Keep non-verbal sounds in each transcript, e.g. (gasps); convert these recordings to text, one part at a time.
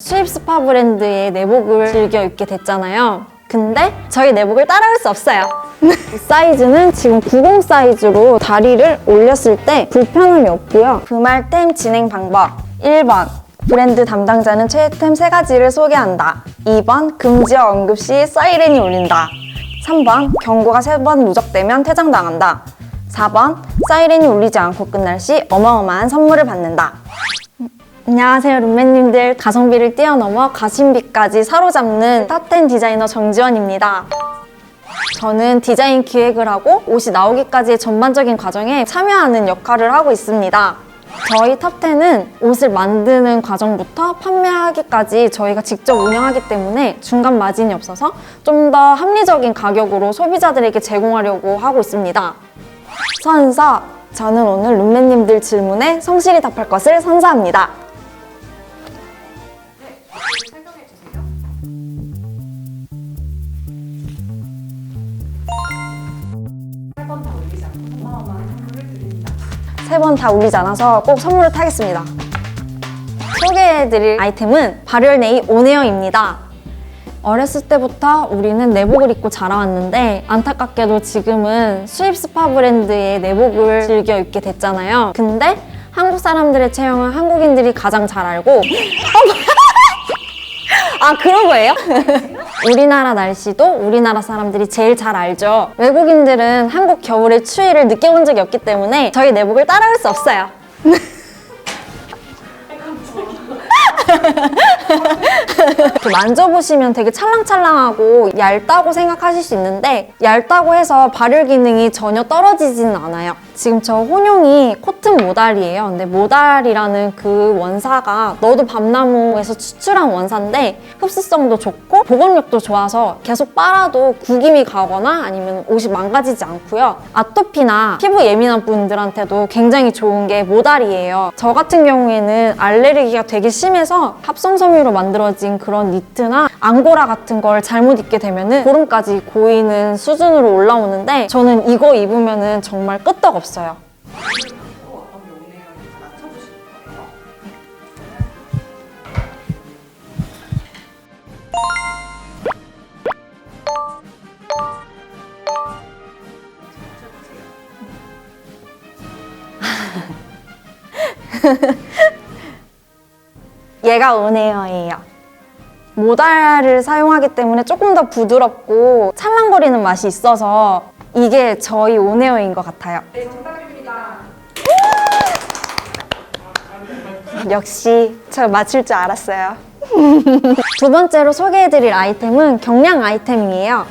수입 스파 브랜드의 내복을 즐겨 입게 됐잖아요. 근데 저희 내복을 따라올 수 없어요. 이 사이즈는 지금 90 사이즈로 다리를 올렸을 때 불편함이 없고요. 그말템 진행 방법 1번 브랜드 담당자는 최애템 세가지를 소개한다. 2번 금지어 언급 시 사이렌이 울린다. 3번 경고가 3번 누적되면 퇴장당한다. 4번 사이렌이 울리지 않고 끝날 시 어마어마한 선물을 받는다. 안녕하세요 룸메님들. 가성비를 뛰어넘어 가심비까지 사로잡는 탑10 디자이너 정지원입니다. 저는 디자인 기획을 하고 옷이 나오기까지의 전반적인 과정에 참여하는 역할을 하고 있습니다. 저희 탑10은 옷을 만드는 과정부터 판매하기까지 저희가 직접 운영하기 때문에 중간 마진이 없어서 좀 더 합리적인 가격으로 소비자들에게 제공하려고 하고 있습니다. 선서 저는 오늘 룸메님들 질문에 성실히 답할 것을 선서합니다 세 번 다 울리지 않아서 꼭 선물을 타겠습니다. 소개해드릴 아이템은 발열네이 온에어입니다. 어렸을 때부터 우리는 내복을 입고 자라왔는데 안타깝게도 지금은 수입 스파 브랜드의 내복을 즐겨 입게 됐잖아요. 근데 한국 사람들의 체형은 한국인들이 가장 잘 알고 (gasps) 어? 아 그런 거예요? 우리나라 날씨도 우리나라 사람들이 제일 잘 알죠. 외국인들은 한국 겨울의 추위를 느껴본 적이 없기 때문에 저희 내복을 따라올 수 없어요. (laughs) (laughs) 이렇게 만져보시면 되게 찰랑찰랑하고 얇다고 생각하실 수 있는데 얇다고 해서 발열 기능이 전혀 떨어지지는 않아요. 지금 저 혼용이 코튼 모달이에요. 근데 모달이라는 그 원사가 너도 밤나무에서 추출한 원사인데 흡수성도 좋고 보건력도 좋아서 계속 빨아도 구김이 가거나 아니면 옷이 망가지지 않고요. 아토피나 피부 예민한 분들한테도 굉장히 좋은 게 모달이에요. 저 같은 경우에는 알레르기가 되게 심해서 합성 섬유로 만들어진 그런 니트나 앙고라 같은 걸 잘못 입게 되면은 보름까지 고이는 수준으로 올라오는데 저는 이거 입으면은 정말 끄떡 없어요. (laughs) 얘가 은에어예요. 모달을 사용하기 때문에 조금 더 부드럽고 찰랑거리는 맛이 있어서 이게 저희 온에어인 것 같아요. (laughs) 역시 저 맞출 줄 알았어요. (laughs) 두 번째로 소개해드릴 아이템은 경량 아이템이에요.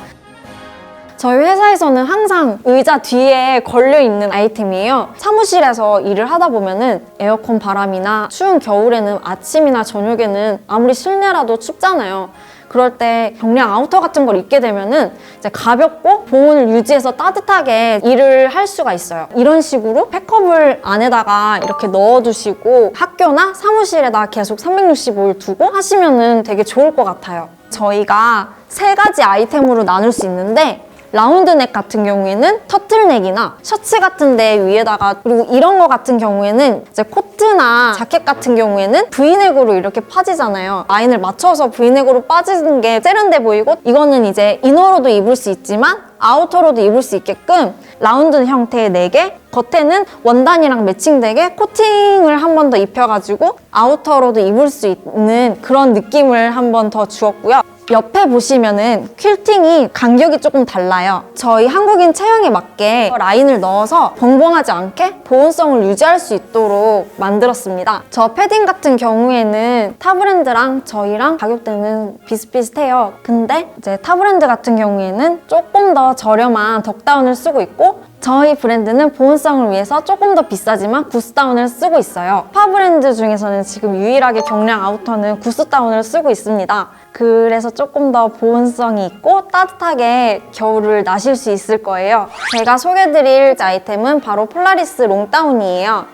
저희 회사에서는 항상 의자 뒤에 걸려 있는 아이템이에요. 사무실에서 일을 하다 보면은 에어컨 바람이나 추운 겨울에는 아침이나 저녁에는 아무리 실내라도 춥잖아요. 그럴 때 경량 아우터 같은 걸 입게 되면은 가볍고 보온을 유지해서 따뜻하게 일을 할 수가 있어요. 이런 식으로 팩컵을 안에다가 이렇게 넣어두시고 학교나 사무실에다 계속 365일 두고 하시면은 되게 좋을 것 같아요. 저희가 세 가지 아이템으로 나눌 수 있는데 라운드넥 같은 경우에는 터틀넥이나 셔츠 같은 데 위에다가 그리고 이런 거 같은 경우에는 이제 코트나 자켓 같은 경우에는 V넥으로 이렇게 파지잖아요. 라인을 맞춰서 V넥으로 빠지는 게 세련돼 보이고 이거는 이제 이너로도 입을 수 있지만 아우터로도 입을 수 있게끔 라운드 형태의 넥에 겉에는 원단이랑 매칭되게 코팅을 한 번 더 입혀가지고 아우터로도 입을 수 있는 그런 느낌을 한 번 더 주었고요. 옆에 보시면은 퀼팅이 간격이 조금 달라요. 저희 한국인 체형에 맞게 라인을 넣어서 벙벙하지 않게 보온성을 유지할 수 있도록 만들었습니다. 저 패딩 같은 경우에는 타 브랜드랑 저희랑 가격대는 비슷비슷해요. 근데 이제 타 브랜드 같은 경우에는 조금 더 저렴한 덕다운을 쓰고 있고 저희 브랜드는 보온성을 위해서 조금 더 비싸지만 구스다운을 쓰고 있어요. 파 브랜드 중에서는 지금 유일하게 경량 아우터는 구스다운을 쓰고 있습니다. 그래서 조금 더 보온성이 있고 따뜻하게 겨울을 나실 수 있을 거예요. 제가 소개드릴 아이템은 바로 폴라리스 롱다운이에요.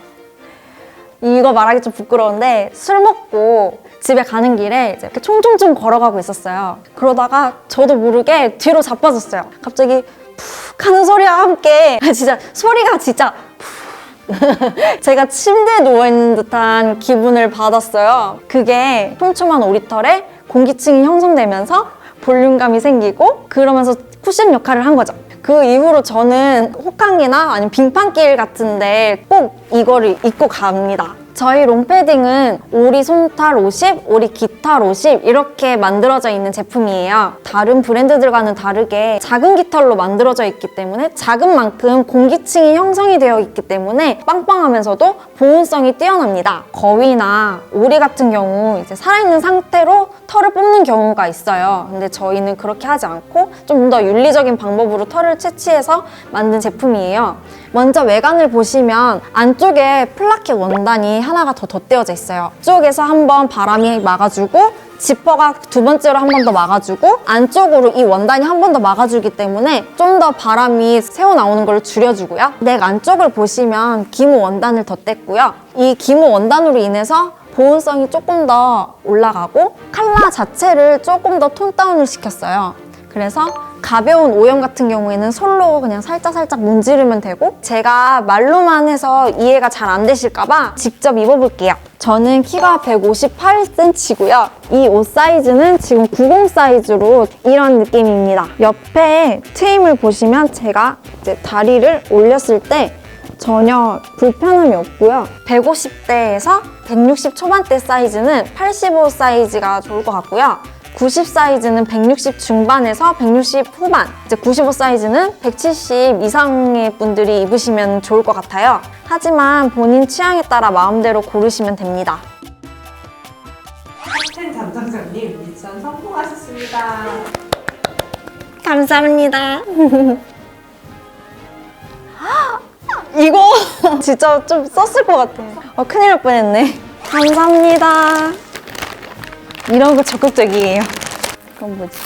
이거 말하기 좀 부끄러운데 술 먹고 집에 가는 길에 이렇게 총총총 걸어가고 있었어요. 그러다가 저도 모르게 뒤로 자빠졌어요. 갑자기 푹 하는 소리와 함께 (laughs) 진짜 소리가 진짜 푹 (laughs) 제가 침대에 누워있는 듯한 기분을 받았어요. 그게 촘촘한 오리털에 공기층이 형성되면서 볼륨감이 생기고 그러면서 쿠션 역할을 한 거죠. 그 이후로 저는 호캉이나 아니면 빙판길 같은데 꼭 이거를 입고 갑니다. 저희 롱패딩은 오리 손탈 50, 오리 깃털 50 이렇게 만들어져 있는 제품이에요. 다른 브랜드들과는 다르게 작은 깃털로 만들어져 있기 때문에 작은 만큼 공기층이 형성이 되어 있기 때문에 빵빵하면서도 보온성이 뛰어납니다. 거위나 오리 같은 경우 이제 살아있는 상태로 털을 뽑는 경우가 있어요. 근데 저희는 그렇게 하지 않고 좀 더 윤리적인 방법으로 털을 채취해서 만든 제품이에요. 먼저 외관을 보시면 안쪽 에 플라켓 원단이 하나가 더 덧대어져 있어요. 쪽에서 한번 바람이 막아주고 지퍼가 두 번째로 한 번 더 막아주고 안쪽으로 이 원단이 한 번 더 막아주기 때문에 좀 더 바람이 새어 나오는 걸 줄여주고요. 넥 안쪽을 보시면 기모 원단을 덧댔고요. 이 기모 원단으로 인해서 보온성이 조금 더 올라가고 컬러 자체를 조금 더 톤 다운을 시켰어요. 그래서 가벼운 오염 같은 경우에는 솔로 그냥 살짝살짝 문지르면 되고 제가 말로만 해서 이해가 잘 안 되실까봐 직접 입어볼게요. 저는 키가 158cm고요. 이 옷 사이즈는 지금 90 사이즈로 이런 느낌입니다. 옆에 트임을 보시면 제가 이제 다리를 올렸을 때 전혀 불편함이 없고요. 150대에서 160 초반대 사이즈는 85 사이즈가 좋을 것 같고요. 90 사이즈는 160 중반에서 160 후반, 이제 95 사이즈는 170 이상의 분들이 입으시면 좋을 것 같아요. 하지만 본인 취향에 따라 마음대로 고르시면 됩니다. ten 담당자님 미션 성공하셨습니다. 감사합니다. (laughs) 이거 진짜 좀 썼을 것 같아. 어, 큰일 날 뻔했네. 감사합니다. 이런 거 적극적이에요. 그건 뭐지?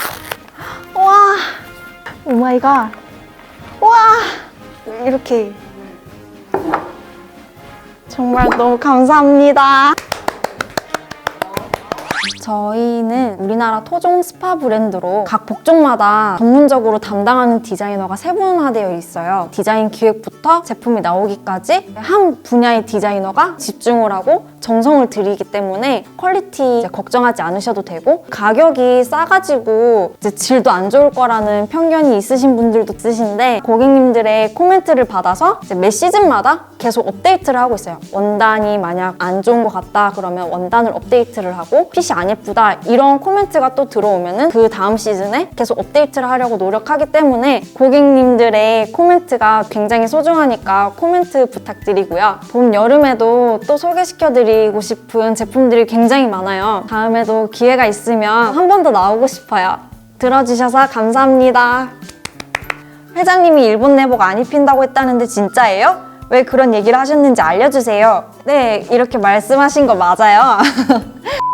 와, 오 마이 갓. 와, 이렇게. 정말 너무 감사합니다. 저희는 우리나라 토종 스파 브랜드로 각 복종마다 전문적으로 담당하는 디자이너가 세분화되어 있어요. 디자인 기획부터 제품이 나오기까지 한 분야의 디자이너가 집중을 하고 정성을 들이기 때문에 퀄리티 걱정하지 않으셔도 되고 가격이 싸가지고 이제 질도 안 좋을 거라는 편견이 있으신 분들도 있으신데 고객님들의 코멘트를 받아서 이제 매 시즌마다 계속 업데이트를 하고 있어요. 원단이 만약 안 좋은 것 같다 그러면 원단을 업데이트를 하고 핏이 안 예쁘다 이런 코멘트가 또 들어오면은 그 다음 시즌에 계속 업데이트를 하려고 노력하기 때문에 고객님들의 코멘트가 굉장히 소중하니까 코멘트 부탁드리고요. 봄 여름에도 또 소개시켜 드리고 싶은 제품들이 굉장히 많아요. 다음에도 기회가 있으면 한 번 더 나오고 싶어요. 들어주셔서 감사합니다. 회장님이 일본 내복 안 입힌다고 했다는데 진짜예요? 왜 그런 얘기를 하셨는지 알려주세요. 네, 이렇게 말씀하신 거 맞아요. (laughs)